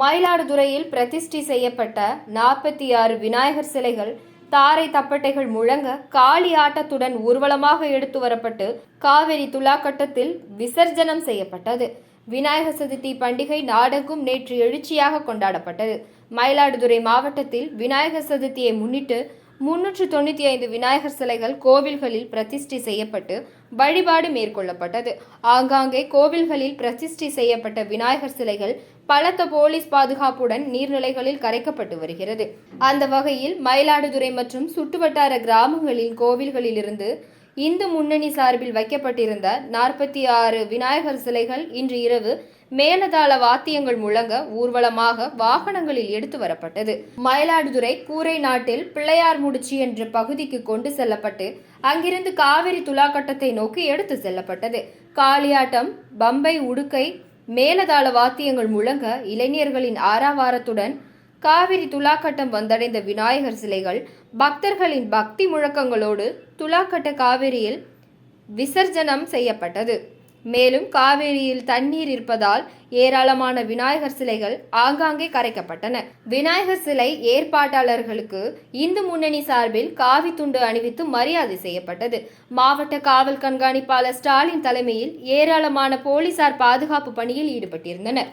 மயிலாடுதுறையில் பிரதிஷ்டை செய்யப்பட்ட நாற்பத்தி ஆறு விநாயகர் சிலைகள் தாரை தப்பட்டைகள் முழங்க காளி ஆட்டத்துடன் ஊர்வலமாக எடுத்து வரப்பட்டு காவிரி துலாக்கட்டத்தில் விசர்ஜனம் செய்யப்பட்டது. விநாயகர் சதுர்த்தி பண்டிகை நாடெங்கும் நேற்று எழுச்சியாக கொண்டாடப்பட்டது. மயிலாடுதுறை மாவட்டத்தில் விநாயகர் சதுர்த்தியை முன்னிட்டு முன்னூற்று தொண்ணூற்றி ஐந்து விநாயகர் சிலைகள் கோவில்களில் பிரதிஷ்டை செய்யப்பட்டு வழிபாடு மேற்கொள்ளப்பட்டது. ஆங்காங்கே கோவில்களில் பிரதிஷ்டை செய்யப்பட்ட விநாயகர் சிலைகள் பலத்த போலீஸ் பாதுகாப்புடன் நீர்நிலைகளில் கரைக்கப்பட்டு வருகிறது. அந்த வகையில் மயிலாடுதுறை மற்றும் சுற்றுவட்டார கிராமங்களில் கோவில்களிலிருந்து இந்து முன்னணி சார்பில் வைக்கப்பட்டிருந்த நாற்பத்தி ஆறு விநாயகர் சிலைகள் இன்று இரவு மேலதாள வாத்தியங்கள் முழங்க ஊர்வலமாக வாகனங்களில் எடுத்து வரப்பட்டது. மயிலாடுதுறை கூரை நாட்டில் பிள்ளையார் முடிச்சி என்ற பகுதிக்கு கொண்டு செல்லப்பட்டு அங்கிருந்து காவிரி துலாக்கட்டத்தை நோக்கி எடுத்து செல்லப்பட்டது. காளியாட்டம் பம்பை உடுக்கை மேலதாள வாத்தியங்கள் முழங்க இளைஞர்களின் ஆரவாரத்துடன் காவிரி துலாக்கட்டம் வந்தடைந்த விநாயகர் சிலைகள் பக்தர்களின் பக்தி முழக்கங்களோடு துலாக்கட்ட காவிரியில் விசர்ஜனம் செய்யப்பட்டது. மேலும் காவேரியில் தண்ணீர் இருப்பதால் ஏராளமான விநாயகர் சிலைகள் ஆங்காங்கே கரைக்கப்பட்டன. விநாயகர் சிலை ஏற்பாட்டாளர்களுக்கு இந்து முன்னணி சார்பில் காவி துண்டு அணிவித்து மரியாதை செய்யப்பட்டது. மாவட்ட காவல் கண்காணிப்பாளர் ஸ்டாலின் தலைமையில் ஏராளமான போலீசார் பாதுகாப்பு பணியில் ஈடுபட்டிருந்தனர்.